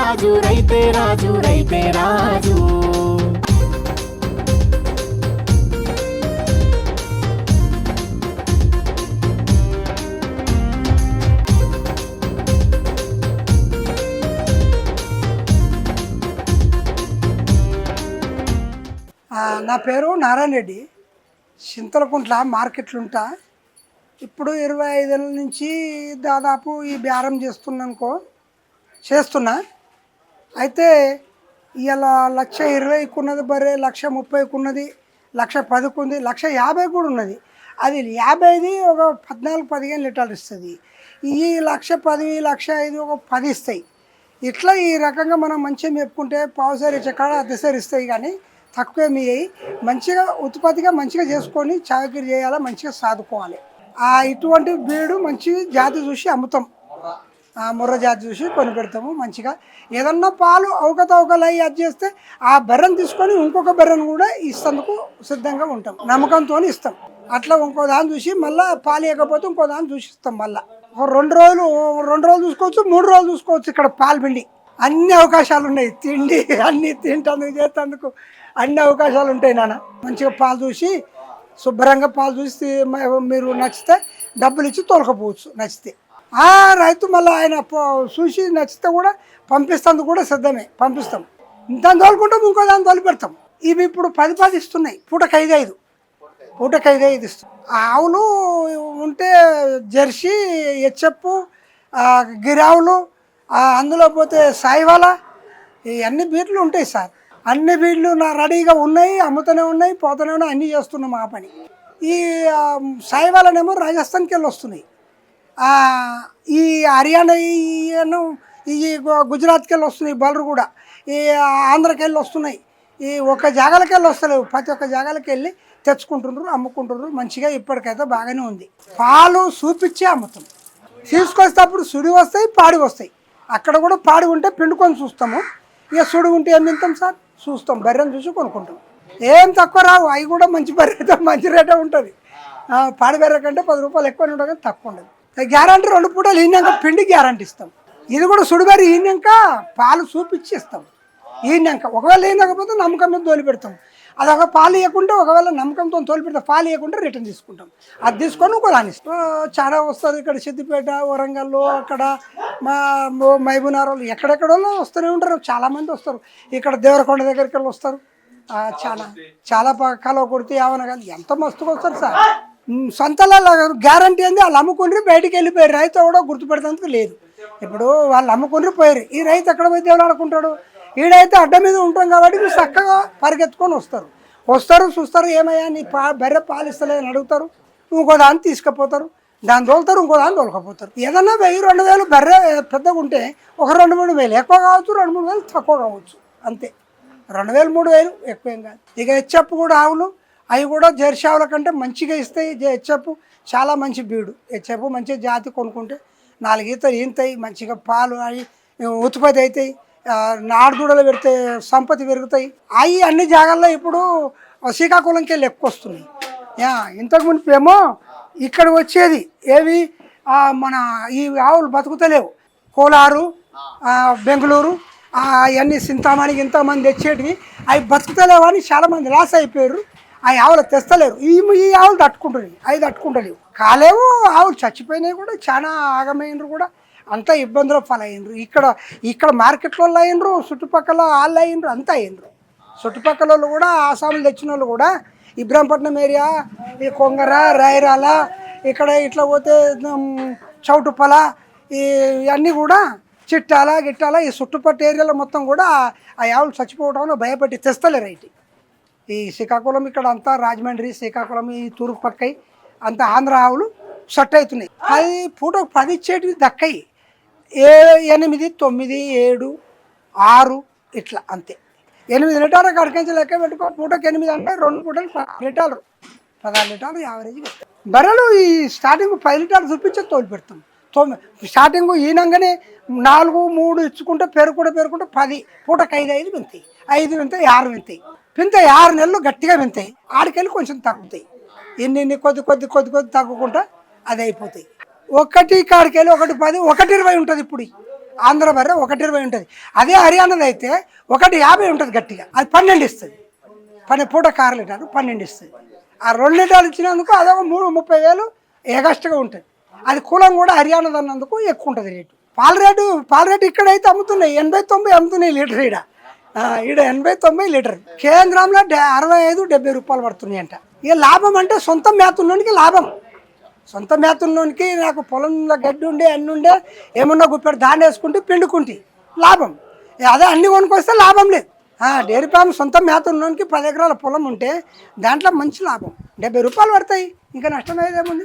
రాజు రైతే రాజు. రైతే రాజు నా పేరు నారాయణ రెడ్డి. చింతలకుంట్ల మార్కెట్లు ఉంటా ఇప్పుడు ఇరవై ఐదేళ్ళ నుంచి దాదాపు ఈ బేరం చేస్తున్నానుకో చేస్తున్నా. అయితే ఇలా లక్ష ఇరవైకి ఉన్నది బరే లక్ష ముప్పైకి ఉన్నది లక్ష పదికి ఉంది లక్ష యాభై కూడా ఉన్నది అది యాభైది ఒక పద్నాలుగు పదిహేను లీటర్లు ఇస్తుంది. ఈ లక్ష పది లక్ష ఐదు ఒక పది ఇస్తాయి. ఇట్లా ఈ రకంగా మనం మంచిగా చెప్పుకుంటే పావుసారి చక్కడ అద్దెసారి ఇస్తాయి కానీ తక్కువ మీ మంచిగా ఉత్పత్తిగా మంచిగా చేసుకొని చాకరీ చేయాలా మంచిగా సాదుకోవాలి. ఆ ఇటువంటి బీడు మంచి జాతి చూసి అమ్ముతాం. ముర్ర జాతి చూసి కొని పెడతాము మంచిగా. ఏదన్నా పాలు అవకతవకలు అయ్యి అది చేస్తే ఆ బెర్రను తీసుకొని ఇంకొక బెర్రను కూడా ఇస్తందుకు సిద్ధంగా ఉంటాం. నమ్మకంతో ఇస్తాం. అట్లా ఇంకో దాన్ని చూసి మళ్ళీ పాలు ఇవ్వకపోతే ఇంకో దాన్ని చూసి ఇస్తాం మళ్ళీ. ఒక రెండు రోజులు రెండు రోజులు చూసుకోవచ్చు మూడు రోజులు చూసుకోవచ్చు ఇక్కడ పాలు పిండి. అన్ని అవకాశాలు ఉన్నాయి. తిండి అన్ని తింటందుకు చేస్తేందుకు అన్ని అవకాశాలు ఉంటాయి నాన్న. మంచిగా పాలు చూసి శుభ్రంగా పాలు చూసి మీరు నచ్చితే డబ్బులు ఇచ్చి తోలకపోవచ్చు నచ్చితే. ఆ రైతు మళ్ళీ ఆయన పో- చూసి నచ్చితే కూడా పంపిస్తాందుకు కూడా సిద్ధమే. పంపిస్తాం. దాన్ని తోలుకుంటాం ఇంకో దాన్ని తోలిపెడతాం. ఇవి ఇప్పుడు పది పది ఇస్తున్నాయి. పూటకు ఐదు ఐదు. పూటకు ఐదు ఐదు ఇస్తాం ఆవులు ఉంటే జెర్సీ హెచ్ఎఫ్ గిరావులు అందులో పోతే సాయివాల ఈ అన్ని బీట్లు ఉంటాయి సార్. అన్ని బీట్లు నా రెడీగా ఉన్నాయి అమ్ముతూనే ఉన్నాయి పోతూనే ఉన్నాయి అన్నీ చేస్తున్నాం ఆ పని. ఈ సాయివాలనేమో రాజస్థాన్కి వెళ్ళి వస్తున్నాయి. ఈ హర్యానా ఈ గుజరాత్కి వెళ్ళి వస్తున్నాయి బలరు కూడా. ఈ ఆంధ్రకి వెళ్ళి వస్తున్నాయి. ఈ ఒక జాగాలకి వెళ్ళి వస్తలేవు. ప్రతి ఒక్క జాగాలకి వెళ్ళి తెచ్చుకుంటున్నారు అమ్ముకుంటున్నారు. మంచిగా ఇప్పటికైతే బాగానే ఉంది. పాలు చూపించి అమ్ముతాం. తీసుకొస్తేప్పుడు సుడి వస్తాయి పాడి వస్తాయి. అక్కడ కూడా పాడి ఉంటే పిండుకొని చూస్తాము. ఇక సుడి ఉంటే ఏం తింటాం సార్? చూస్తాం. బర్రెని చూసి కొనుక్కుంటాం. ఏం తక్కువ రావు. అవి కూడా మంచి బర్రె అయితే మంచి రేటే ఉంటుంది. పాడి బర్రె కంటే పది రూపాయలు ఎక్కువ ఉంటుంది కానీ తక్కువ ఉండదు. గ్యారంటీ రెండు పూటలు ఈనాక పిండి గ్యారంటీ ఇస్తాం. ఇది కూడా సుడిగారు ఈనాక పాలు చూపించి ఇస్తాం ఈనాక ఒకవేళ ఈనకపోతే నమ్మకం మీద తోలి పెడతాం. అది ఒక పాలు ఇవ్వకుంటే ఒకవేళ నమ్మకంతో తోలి పెడతాం పాలు ఇవ్వకుండా రిటర్న్ తీసుకుంటాం. అది తీసుకొని ఇంకో దాని చాలా వస్తుంది ఇక్కడ సిద్దిపేట వరంగల్లో అక్కడ మా మైబునారోళ్ళు ఎక్కడెక్కడ వస్తూనే ఉంటారు. చాలామంది వస్తారు. ఇక్కడ దేవరకొండ దగ్గరికి వెళ్ళి వస్తారు చాలా చాలా చాలా కలవ కొడితే యావన కానీ ఎంత మస్తుగా వస్తారు సార్? సొంతలలో గ్యారంటీ ఏంది వాళ్ళు అమ్ముకుని బయటికి వెళ్ళిపోయారు. రైతు కూడా గుర్తుపెడతానికి లేదు. ఇప్పుడు వాళ్ళు అమ్ముకుని పోయారు. ఈ రైతు ఎక్కడ పోయి దేవుడు ఆడుకుంటాడు? ఈడైతే అడ్డ మీద ఉంటాం కాబట్టి మీరు చక్కగా పరిగెత్తుకొని వస్తారు. వస్తారు చూస్తారు ఏమయ్యా నీ పా బర్రె పాలిస్తలేదని అడుగుతారు. ఇంకో దాన్ని తీసుకుపోతారు. దాన్ని తోలుతారు ఇంకో దాన్ని తోలకపోతారు. ఏదన్నా వెయ్యి రెండు వేలు బర్రె పెద్దగా ఉంటే ఒక రెండు మూడు వేలు. ఎక్కువ కావచ్చు రెండు మూడు వేలు తక్కువ కావచ్చు. అంతే. రెండు వేలు మూడు వేలు ఎక్కువేం కాదు. ఇక హెచ్చప్పు కూడా ఆవులు అవి కూడా జెర్షావుల కంటే మంచిగా ఇస్తాయి. హెచ్ఎఫ్ చాలా మంచి బీడు. హెచ్ఎఫ్ మంచి జాతి కొనుక్కుంటే నాలుగు ఈతలు ఈంతాయి మంచిగా పాలు అవి ఉత్పత్తి అవుతాయి నాడుదూడలు పెడితే సంపత్తి పెరుగుతాయి. అవి అన్ని జాగాల్లో ఇప్పుడు శ్రీకాకుళంకి వెళ్ళి ఎక్కువ వస్తున్నాయి ఇంతకు ఏమో ఇక్కడ వచ్చేది ఏవి? మన ఈ ఆవులు బతుకుతలేవు. కోలారు బెంగళూరు అవన్నీ సింతామణికి ఇంతమంది తెచ్చేటివి. అవి బతుకుతలేవు అని చాలామంది లాస్ అయిపోయారు. ఆ ఆవులు తెస్తలేరు. ఈ ఈ ఆవులు తట్టుకుంటున్నాయి అవి తట్టుకుంటలేవు. కాలేవు ఆవులు చచ్చిపోయినాయి కూడా చాలా ఆగమైనరు కూడా. అంతా ఇబ్బందులు పాలయ్యిండ్రు ఇక్కడ ఇక్కడ మార్కెట్లో అయినరు చుట్టుపక్కల వాళ్ళు అయినరు అంతా అయినరు. చుట్టుపక్కల వాళ్ళు కూడా ఆసాములు తెచ్చిన వాళ్ళు కూడా ఇబ్రాంపట్నం ఏరియా ఈ కొంగర రాయరాల ఇక్కడ ఇట్లా పోతే ఉమ్, చౌటుప్పల ఈ ఇవన్నీ కూడా చిట్టాల గిట్టాల ఈ చుట్టుపట్టు ఏరియాలో మొత్తం కూడా ఆ ఆవులు చచ్చిపోవడం భయపెట్టి తెస్తలేరు అయితే. ఈ శ్రీకాకుళం ఇక్కడ అంతా రాజమండ్రి శ్రీకాకుళం ఈ తూర్పు పక్కై అంత ఆంధ్ర ఆవులు సెట్ అవుతున్నాయి. అది పూట పది ఇచ్చేటివి దక్కయి. ఏ ఎనిమిది తొమ్మిది ఏడు ఆరు ఇట్లా అంతే. ఎనిమిది లీటర్లు కడికించి లెక్క పెట్టుకో పూటకు ఎనిమిది అంటే రెండు పూటలు లీటర్లు. పదహారు లీటర్లు యావరేజ్గా బర్రెలు ఈ స్టార్టింగ్ పది లీటర్లు చూపించే తోలు పెడతాం. తొమ్మిది స్టార్టింగ్ ఈనంగానే నాలుగు మూడు ఇచ్చుకుంటే పెరుగుకుంటే పెరుగుకుంటే పది. పూటకు ఐదు ఐదు వింతాయి. ఐదు వింతాయి ఆరు వింతాయి. వింతాయి. ఆరు నెలలు గట్టిగా వింతాయి. ఆడికెళ్ళి కొంచెం తగ్గుతాయి. ఎన్ని కొద్ది కొద్ది కొద్ది కొద్ది తగ్గుకుంటా అది అయిపోతాయి. ఒకటి కాడికెళ్ళి ఒకటి పది ఒకటి ఇరవై ఉంటుంది ఇప్పుడు. ఆంధ్ర బర్రె ఒకటి ఇరవై ఉంటుంది. అదే హర్యానాది అయితే ఒకటి యాభై ఉంటుంది గట్టిగా. అది పన్నెండు ఇస్తుంది. పన్నె పూట కారు లీటర్ పన్నెండు ఇస్తుంది. ఆ రెండు లీటర్లు ఇచ్చినందుకు అదొక మూడు ముప్పై వేలు ఏగస్ట్గా ఉంటుంది. అది కులం కూడా హర్యానా అన్నందుకు ఎక్కువ ఉంటుంది రేటు. పాల రేటు పాల రేటు ఇక్కడైతే అమ్ముతున్నాయి. ఎనభై తొంభై అమ్ముతున్నాయి లీటర్ ఈడ. ఈడ ఎనభై తొంభై లీటర్. కేంద్రంలో డె- అరవై ఐదు డెబ్బై రూపాయలు పడుతున్నాయి అంట ఇక లాభం అంటే సొంత మేతున్నోనికి లాభం. సొంత మేతుల్లోనికి నాకు పొలంలో గడ్డి ఉండే అన్ని ఉండే ఏమన్నా గుప్పెడు దాన్ని వేసుకుంటే పిండుకుంటే. లాభం. అదే అన్ని కొనుక్కొస్తే లాభం లేదు. డైరీ ఫామ్ సొంత ఉన్నోనికి పది ఎకరాల పొలం ఉంటే దాంట్లో మంచి లాభం. డెబ్బై రూపాయలు పడతాయి. ఇంకా నష్టం ఏముంది?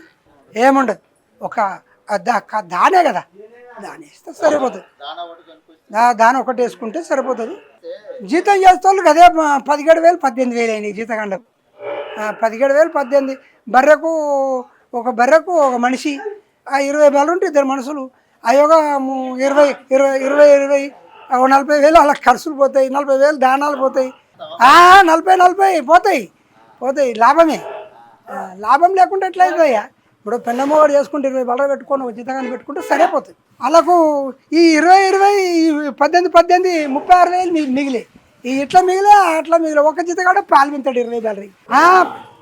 ఏముండదు. ఒక దానే కదా. దాని ఇస్తే సరిపోతుంది. దాని ఒకటి వేసుకుంటే సరిపోతుంది. జీతం చేస్తే వాళ్ళకి అదే పదిహేడు వేలు పద్దెనిమిది వేలు అయినాయి జీతకాండకు పదిహేడు వేలు పద్దెనిమిది బర్రెకు ఒక బర్రెకు ఒక మనిషి ఆ ఇరవై వేలు ఉంటే ఇద్దరు మనుషులు. అయ్యోగా ఇరవై ఇరవై ఇరవై ఇరవై ఓ నలభై వేలు అలా ఖర్చులు పోతాయి నలభై వేలు దానాలు పోతాయి. నలభై నలభై పోతాయి. పోతాయి. లాభమే. లాభం లేకుండా ఎట్లయితుందయ్యా ఇప్పుడు పెన్నమ్మవాడు చేసుకుంటే ఇరవై బలరా పెట్టుకొని ఒక జీతగాన్ని పెట్టుకుంటే సరిపోతుంది వాళ్ళకు ఈ ఇరవై ఇరవై ఈ పద్దెనిమిది పద్దెనిమిది ముప్పై ఆరు వేలు మి- మిగిలి. ఈ ఇట్లా మిగిలే అట్లా మిగిలి. ఒక జీతగాడు పాల్పించాడు ఇరవై బలరీ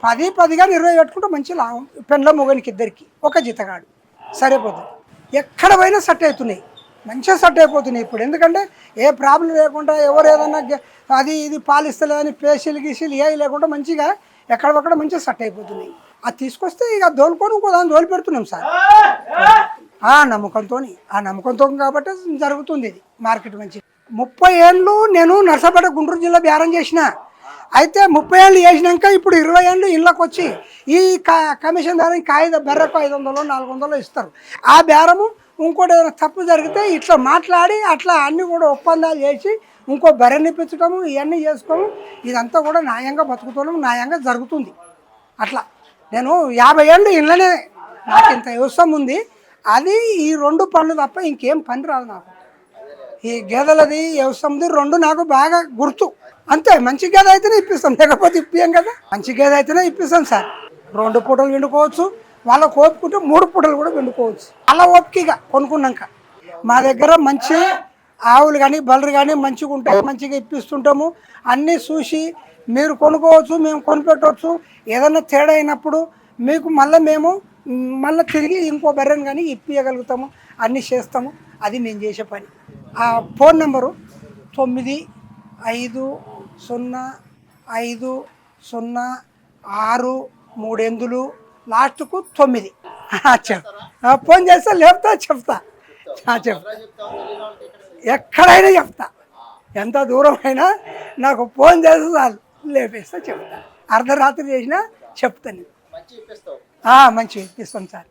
పది పది కానీ ఇరవై పెట్టుకుంటే మంచి లాభం. పెండ్ల మొగనికి ఇద్దరికి ఒక జీతగాడు. సరిపోతుంది ఎక్కడ పోయినా సెట్ అవుతున్నాయి. మంచిగా సెట్ అయిపోతున్నాయి ఇప్పుడు. ఎందుకంటే ఏ ప్రాబ్లం లేకుండా ఎవరు ఏదన్నా అది ఇది పాలిస్తలేదని పేషీలు గీసీలు ఏ లేకుండా మంచిగా ఎక్కడొక్కడ మంచిగా సెట్ అయిపోతున్నాయి. అది తీసుకొస్తే ఇక దోలుకొని ఇంకో దాన్ని దోలు పెడుతున్నాం సార్. ఆ నమ్మకంతో ఆ నమ్మకంతో కాబట్టి జరుగుతుంది ఇది మార్కెట్ మంచి. ముప్పై ఏళ్ళు నేను నర్సాపేట గుంటూరు జిల్లా బేరం చేసిన. అయితే ముప్పై ఏళ్ళు చేసినాక ఇప్పుడు ఇరవై ఏళ్ళు ఇళ్ళకి వచ్చి ఈ కమిషన్ ధర ఈ కాగిత బెర్రకు ఐదు వందలు నాలుగు వందలు ఇస్తారు. ఆ బేరము ఇంకోటి ఏదైనా తప్పు జరిగితే ఇట్లా మాట్లాడి అట్లా అన్నీ కూడా ఒప్పందాలు చేసి ఇంకో బెరనిప్పించడము ఇవన్నీ చేసుకోము. ఇదంతా కూడా న్యాయంగా బతుకుతున్నాము న్యాయంగా జరుగుతుంది. అట్లా. నేను యాభై ఏళ్ళు ఇళ్ళనే నాకు ఇంత వ్యవసాయం ఉంది. అది ఈ రెండు పనులు తప్ప ఇంకేం పని రాదు నాకు. ఈ గేదెలది వ్యవసాయంది రెండు నాకు బాగా గుర్తు. అంతే మంచి గేదె అయితేనే ఇప్పిస్తాం లేకపోతే ఇప్పియం కదా. మంచి గేదె అయితేనే ఇప్పిస్తాం సార్. రెండు పూటలు వండుకోవచ్చు వాళ్ళ కోపుకుంటే మూడు పూటలు కూడా వండుకోవచ్చు అలా ఓపికగా కొనుక్కున్నాక. మా దగ్గర మంచి ఆవులు కానీ బలరు కానీ మంచిగా ఉంటాయి మంచిగా ఇప్పిస్తుంటాము. అన్నీ చూసి మీరు కొనుక్కోవచ్చు మేము కొనిపెట్టవచ్చు ఏదైనా తేడా అయినప్పుడు మీకు మళ్ళీ మేము మళ్ళీ తిరిగి ఇంకో బర్రెని కానీ ఇప్పియగలుగుతాము అన్నీ చేస్తాము. అది మేము చేసే పని. ఆ ఫోన్ నెంబరు తొమ్మిది ఐదు సున్నా ఐదు సున్నా ఆరు మూడెందులు లాస్ట్కు తొమ్మిది. ఆ, ఫోన్ చేస్తే లేపుతా చెప్తా. ఆ, చెప్తా ఎక్కడైనా చెప్తా. ఎంత దూరం అయినా నాకు ఫోన్ చేస్తే చాలు. లేపేస్తా చెప్తా. అర్ధరాత్రి చేసినా చెప్తాను. ఆ, మంచిగా ఇప్పిస్తాం సార్.